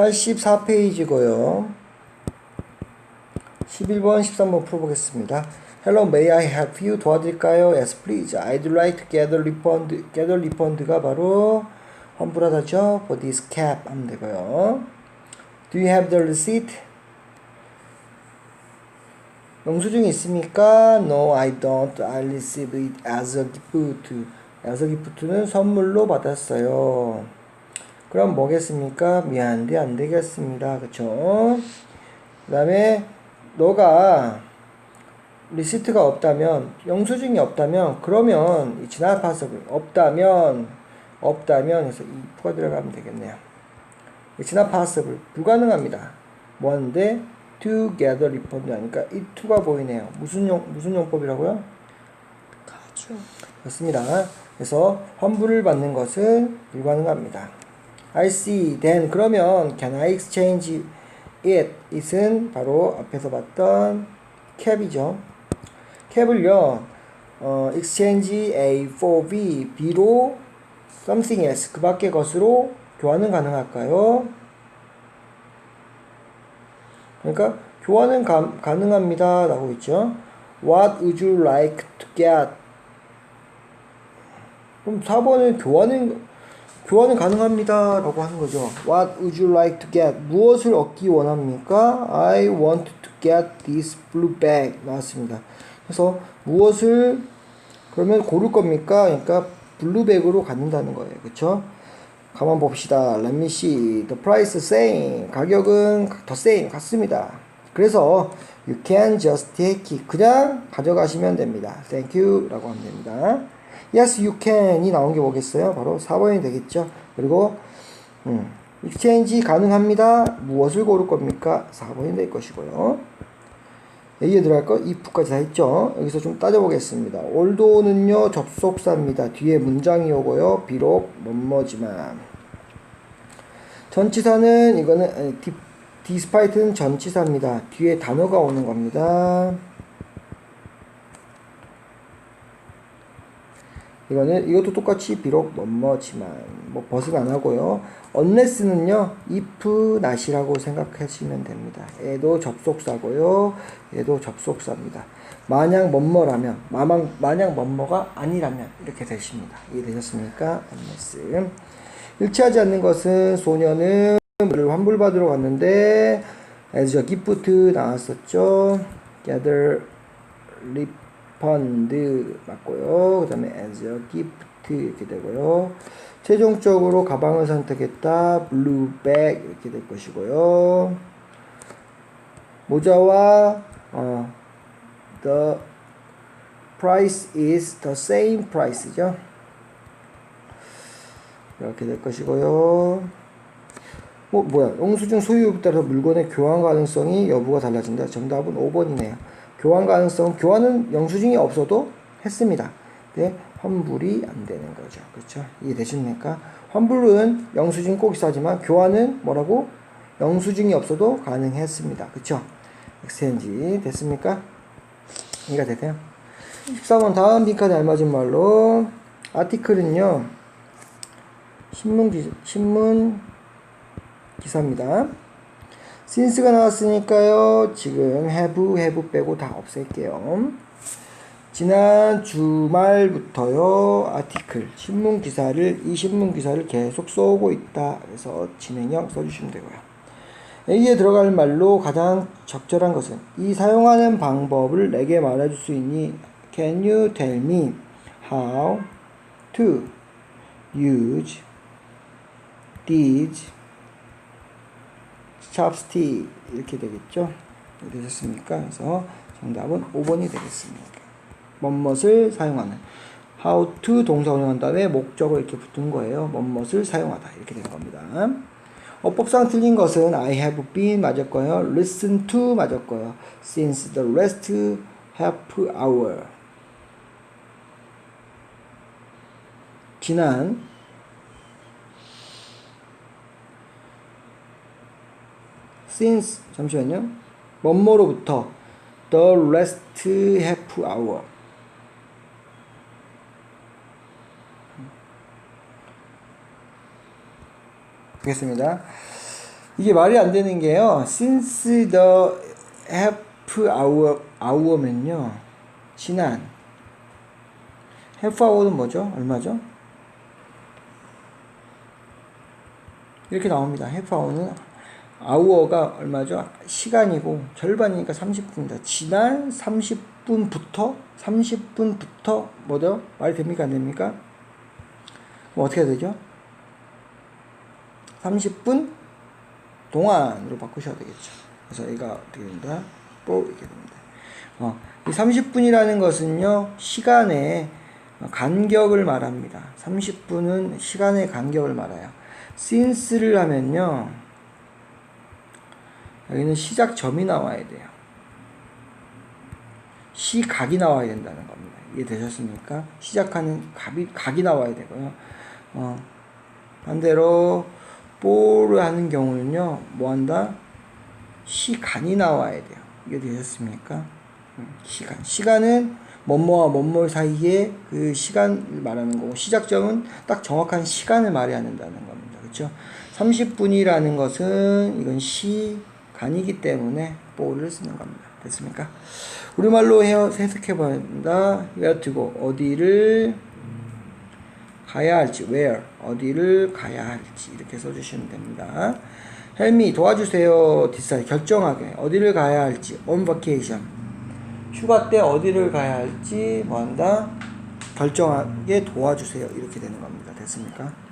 84페이지고요. 11번, 13번 풀어보겠습니다. Hello, may I help you? 도와드릴까요? Yes, please. I'd like to gather refund. gather refund가 바로 환불하다죠. For this cap 하면 되고요. Do you have the receipt? 영수증이 있습니까? No, I don't. I received it as a gift. as a gift는 선물로 받았어요. 그럼 뭐겠습니까? 미안한데 안 되겠습니다. 그쵸? 그 다음에 너가 리시트가 없다면 영수증이 없다면 그러면 파습을 없다면 없다면 해서 이 부가 들어가면 되겠네요. 이 지난 파습을 불가능합니다. 뭐 하는데 together refund 하니까 이 to가 보이네요. 무슨 용 무슨 용법이라고요? 가죠. 그렇습니다. 그래서 환불을 받는 것은 불가능합니다. I see. Then 그러면 can I exchange it? it은 바로 앞에서 봤던 cap이죠. cap을요. 어, exchange A for B, B로 something else 그 밖의 것으로 교환은 가능할까요? 그러니까 교환은 가, 가능합니다. 라고 있죠. What would you like to get? 그럼 4번은 교환은 교환은 가능합니다. 라고 하는 거죠. What would you like to get? 무엇을 얻기 원합니까? I want to get this blue bag. 나왔습니다. 그래서 무엇을 그러면 고를 겁니까? 그러니까 블루백으로 갖는다는 거예요. 그쵸? 가만 봅시다. Let me see. The price same. 가격은 the same. 같습니다. 그래서 you can just take it. 그냥 가져가시면 됩니다. Thank you. 라고 하면 됩니다. Yes, you can이 나온 게 뭐겠어요? 바로 4번이 되겠죠. 그리고 음, exchange 가능합니다. 무엇을 고를 겁니까? 4번이 될 것이고요. A에 들어갈 거 if까지 다 했죠. 여기서 좀 따져보겠습니다. 올도는요 접속사입니다. 뒤에 문장이 오고요. 비록 뭐뭐지만 전치사는 이거는 디스파이트는 전치사입니다. 뒤에 단어가 오는 겁니다. 이거는 이것도 똑같이 비록 뭐뭐지만 뭐 벗은 안 하고요. unless는요 if not이라고 생각하시면 됩니다. 얘도 접속사고요. 얘도 접속사입니다. 만약 뭐뭐라면 마망 만약 뭐뭐가 아니라면 이렇게 되십니다. 이해되셨습니까? unless 일치하지 않는 것은 소녀는 환불받으러 갔는데 as a gift 나왔었죠. gather refund 맞고요. 그 다음에 as a gift 이렇게 되고요. 최종적으로 가방을 선택했다. bag 이렇게 될 것이고요. 모자와 어, the price is the same price죠. 이렇게 될 것이고요. 뭐 뭐야 영수증 소유에 따라서 물건의 교환 가능성이 여부가 달라진다. 정답은 5번이네요. 교환 가능성 교환은 영수증이 없어도 했습니다. 네, 환불이 안 되는 거죠. 그렇죠? 이해되십니까? 환불은 영수증 꼭 있어야지만 교환은 뭐라고? 영수증이 없어도 가능했습니다. 그렇죠? 엑스체인지 됐습니까? 이해가 되세요? 14번 다음 빈칸에 알맞은 말로 아티클은요 신문 기 신문 기사입니다. Since가 나왔으니까요. 지금 have, have 빼고 다 없앨게요. 지난 주말부터요. 아티클, 신문 기사를, 이 신문 기사를 계속 써오고 있다. 그래서 진행형 써주시면 되고요. A에 들어갈 말로 가장 적절한 것은 이 사용하는 방법을 내게 말해줄 수 있니? Can you tell me how to use these chopstick 이렇게 되겠죠? 되셨습니까? 그래서 정답은 5번이 되겠습니다. 뭐뭇을 사용하는 how to 동사 운영한 다음에 목적을 이렇게 붙은 거예요. 뭐뭇을 사용하다 이렇게 된 겁니다. 어법상 틀린 것은 I have been 맞았고요. listen to 맞았고요. since the last half hour 지난 since 잠시만요. 뭐뭐로부터 the last half hour 되겠습니다. 이게 말이 안 되는 게요. since the half hour hour면요. 지난 half hour는 뭐죠? 얼마죠? 이렇게 나옵니다. half hour는 hour가 얼마죠? 시간이고 절반이니까 30분이다. 지난 30분부터 30분부터 뭐죠? 말이 됩니까? 안 됩니까? 그럼 어떻게 되죠? 30분 동안으로 바꾸셔야 되겠죠. 그래서 얘가 어떻게 된다? 뽀 이렇게 됩니다. 어, 이 30분이라는 것은요 시간의 간격을 말합니다. 30분은 시간의 간격을 말해요. since를 하면요 여기는 시작점이 나와야 돼요. 시각이 나와야 된다는 겁니다. 이해되셨습니까? 시작하는 각이, 각이 나와야 되고요. 어, 반대로 뽀를 하는 경우는요, 뭐 한다? 시간이 나와야 돼요. 이게 되셨습니까? 음, 시간. 시간은 뭐뭐와 뭐뭐 사이에 그 시간을 말하는 거고, 시작점은 딱 정확한 시간을 말해야 된다는 겁니다. 그렇죠? 30분이라는 것은 이건 시 간이기 때문에 뽀를 쓰는 겁니다. 됐습니까? 우리말로 해석해 봅니다. where to go. 어디를 가야 할지, where, 어디를 가야 할지, 이렇게 써주시면 됩니다. 헬미, 도와주세요. 디사이, 결정하게. 어디를 가야 할지, on vacation. 휴가 때 어디를 가야 할지, 뭐 한다? 결정하게 도와주세요. 이렇게 되는 겁니다. 됐습니까?